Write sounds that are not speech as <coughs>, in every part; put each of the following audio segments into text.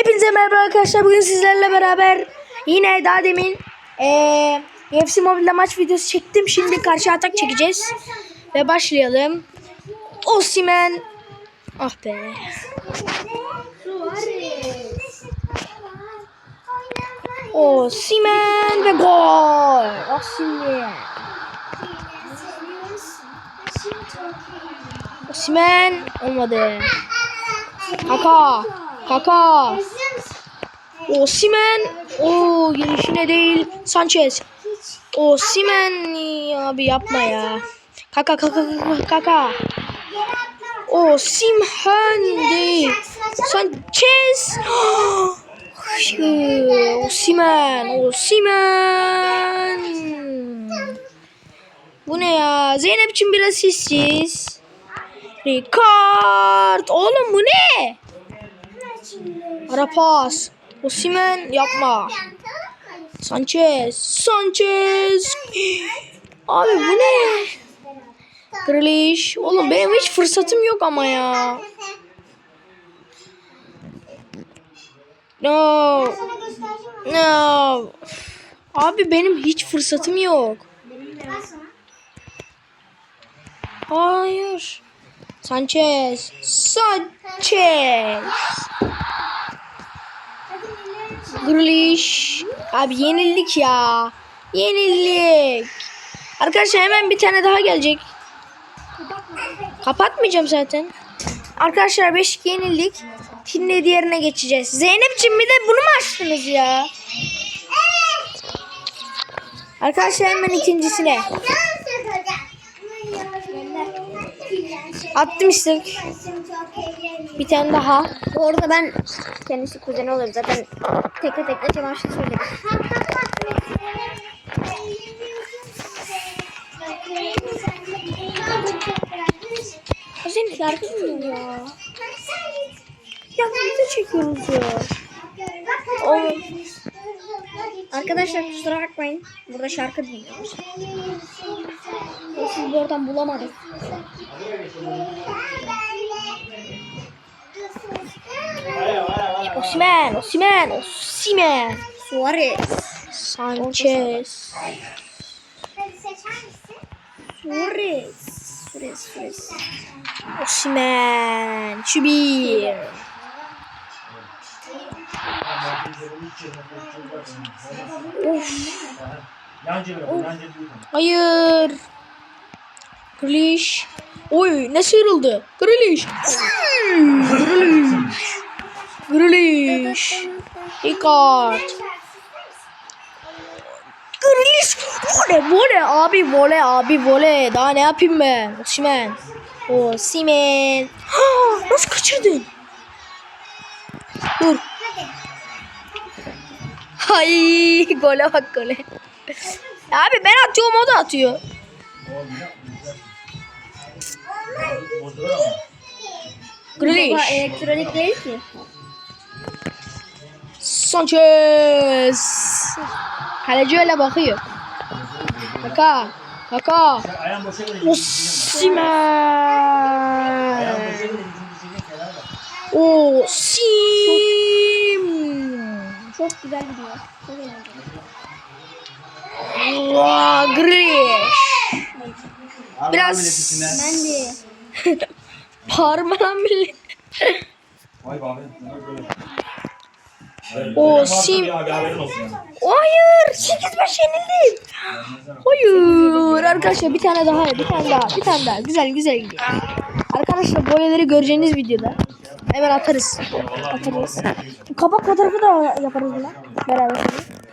Hepinize merhaba arkadaşlar. Bugün sizlerle beraber yine daha demin eee UFC Mobile'de maç videosu çektim. Şimdi karşı atak çekeceğiz. Ve başlayalım. Osimen. Ah be. Osimen ve gol. Osimen. Osimen olmadı. Kaka. Kaka. Osimen. O gelişine değil. Sanchez. Osimen abi yapma ya. Kaka kaka kaka kaka. Osimhen değil. Sanchez. <gasps> Osimen. Osimen. Bu ne ya? Zeynep için biraz hissiz. Ricard. Oğlum bu ne? Ara pas. Osimen yapma. Sanchez. Sanchez. Abi bu ne? Grealish. Oğlum benim hiç fırsatım yok ama ya. No. No. Abi benim hiç fırsatım yok. Hayır. Sanchez. Sanchez. Grealish. Abi yenildik ya. Yenildik. Arkadaşlar hemen bir tane daha gelecek. Kapatmayacağım zaten. Arkadaşlar 5 yenildik. Şimdi diğerine geçeceğiz. Zeynep'ciğim bir de bunu mu açtınız ya? Arkadaşlar hemen ikincisine. Attım. Bir tane daha. Bu arada ben kendisi kuzeni olurum zaten tekne tekne çamaşır söyledim. Senin şarkı ya? Ya video çekiyoruz ya. Oğlum. Arkadaşlar kusura bakmayın. Burada şarkı dinliyoruz. Siz oradan bulamadık. Osimen, Osimen, Osimen. Suarez. Sanchez. Suarez. Suarez. Suarez. Osimen. Şu bir. Of. Hayır. Grealish. Oy ne sıyrıldı. Grealish. Grealish. Grealish. Ricard. Grealish. Vole vole abi vole abi vole. Daha ne yapayım ben? Osimhen. Ha, <gasps> Nasıl kaçırdın? Dur. Ay gole bak gole. Abi ben atıyorum o da atıyor. Grealish. elektronik değil ki. Sanchez. Kaleci öyle bakıyor. Kaka. Kaka. Osimhen. Osim. Çok güzel gidiyor. Çok eğlenceli. Vaa, Grealish. Biraz Ben de. <laughs> parmağım bile. Vay be. O sim. Hayır. 8-5 yenildim. Hayır. Arkadaşlar bir tane daha. Bir tane daha. Bir tane daha. Güzel güzel gidiyor. Arkadaşlar boyaları göreceğiniz videoda. Hemen atarız. Atarız. Kapak fotoğrafı da yaparız buna. Beraber.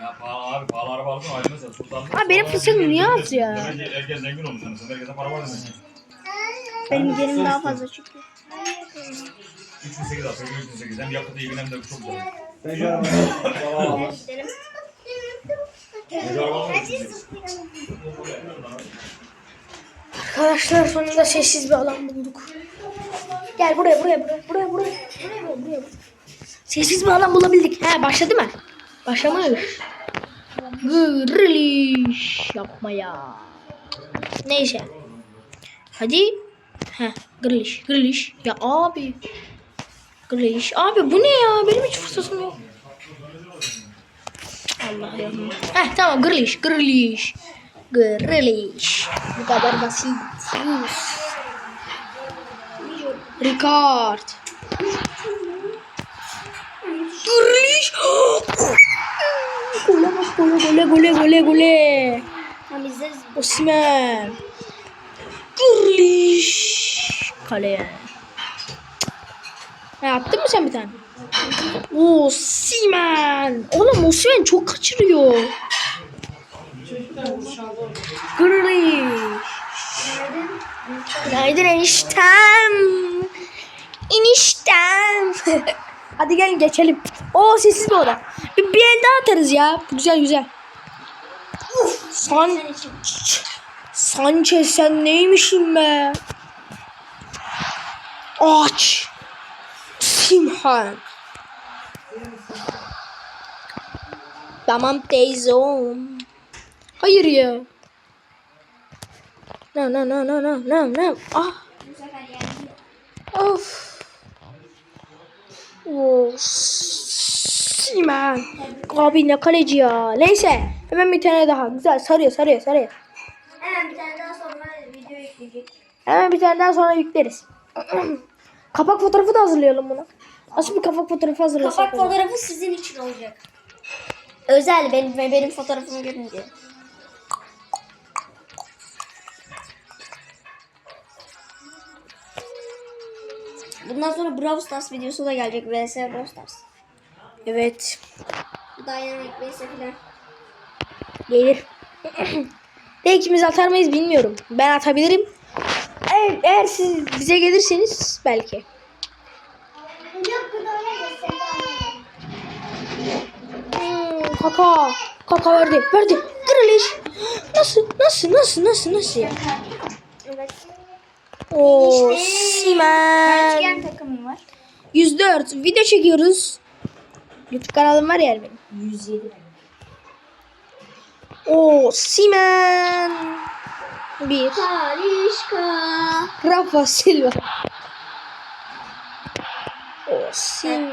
Ya pahalı abi pahalı araba aldın ayrı mesela sultan. Abi benim fırsatım niye az ya? Herkes zengin olmuş herkese para var demek. Benim yerim daha fazla çünkü. 3008 atıyor 3008 hem yakıtı iyi hem de çok güzel. Ben araba Gece arabası mı 308? Arkadaşlar sonunda sessiz bir alan bulduk gel buraya buraya buraya buraya buraya buraya. Sessiz bir alan bulabildik. He başladı mı? Başlamış. Griliş yapmaya. Neyse. Hadi. He griliş griliş. Ya abi. Griliş. Abi bu ne ya? Benim hiç fırsatım yok. Allah ya. Heh tamam griliş griliş. Griliş. Bu kadar basit. Ricard. Grealish. Gole bak gole gole gole gole gole. İzleriz. Osman. Grealish. Kaleye. Ya attın mı sen bir tane? Oo Simen. Oğlum Osimhen çok kaçırıyor. Grealish. Günaydın eniştem. Eniştem. <laughs> Hadi gelin geçelim. Oo sessiz bir oda. Bir, bir el daha atarız ya. Güzel güzel. San Sanchez sen neymişsin be? Aç. Simhan. Tamam teyzem. Hayır ya. No no no no no no no. Ah. Of. Oh. Simen. Abi ne kaleci ya. Neyse. Hemen bir tane daha. Güzel sarıyor sarıyor sarıyor. Hemen bir tane daha sonra video yükleyecek. Hemen bir tane daha sonra yükleriz. <clears throat> kapak fotoğrafı da hazırlayalım buna. Nasıl bir kapak fotoğrafı hazırlasak? Kapak fotoğrafı sizin için olacak. Özel benim benim fotoğrafımı görünce. Bundan sonra Brawl Stars videosu da gelecek. VS Brawl Stars. Evet. Dynamic VS falan. Gelir. <coughs> De ikimiz atar mıyız bilmiyorum. Ben atabilirim. Eğer, eğer siz bize gelirseniz belki. Hmm, kaka. Kaka verdi. Verdi. Kırılış. <gasps> Nasıl? Nasıl? Nasıl? Nasıl? Nasıl ya? İşte. Simen. Belçigen takımım var. 104. Video çekiyoruz. YouTube kanalım var ya benim. 107. Oo, Simen. Bir. Talişka. Rafa Silva. O Simen.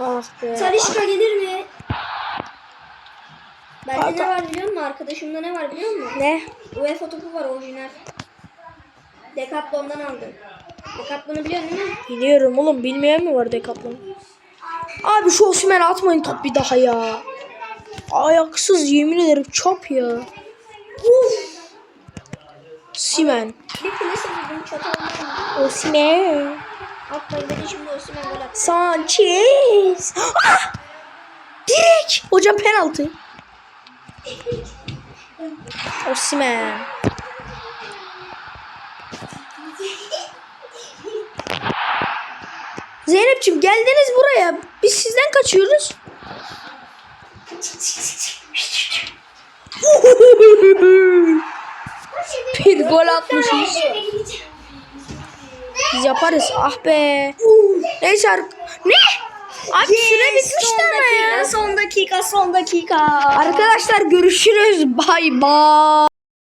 Ah be. Talişka gelir mi? Bende ne var biliyor musun? Arkadaşımda ne var biliyor musun? Ne? UEFA topu var orijinal. Decathlon'dan aldım. Decathlon'u değil mi? Biliyorum oğlum bilmeyen mi var Decathlon? Abi şu Osimhen'e atmayın top bir daha ya. Ayaksız yemin ederim çap ya. Uf. Simen. Bir kulesi buldum çatalından. Osimhen. Atmayın dedi şimdi Osimhen gol attı. Sanchez. Ah! Direkt. Hocam penaltı. Osimhen. Zeynep'ciğim geldiniz buraya. Biz sizden kaçıyoruz. Bir gol atmışız. Biz yaparız. Ah be. Neyse. Ne? Abi süre bitmişti ama ya. Son dakika son dakika. Arkadaşlar görüşürüz. Bay bay.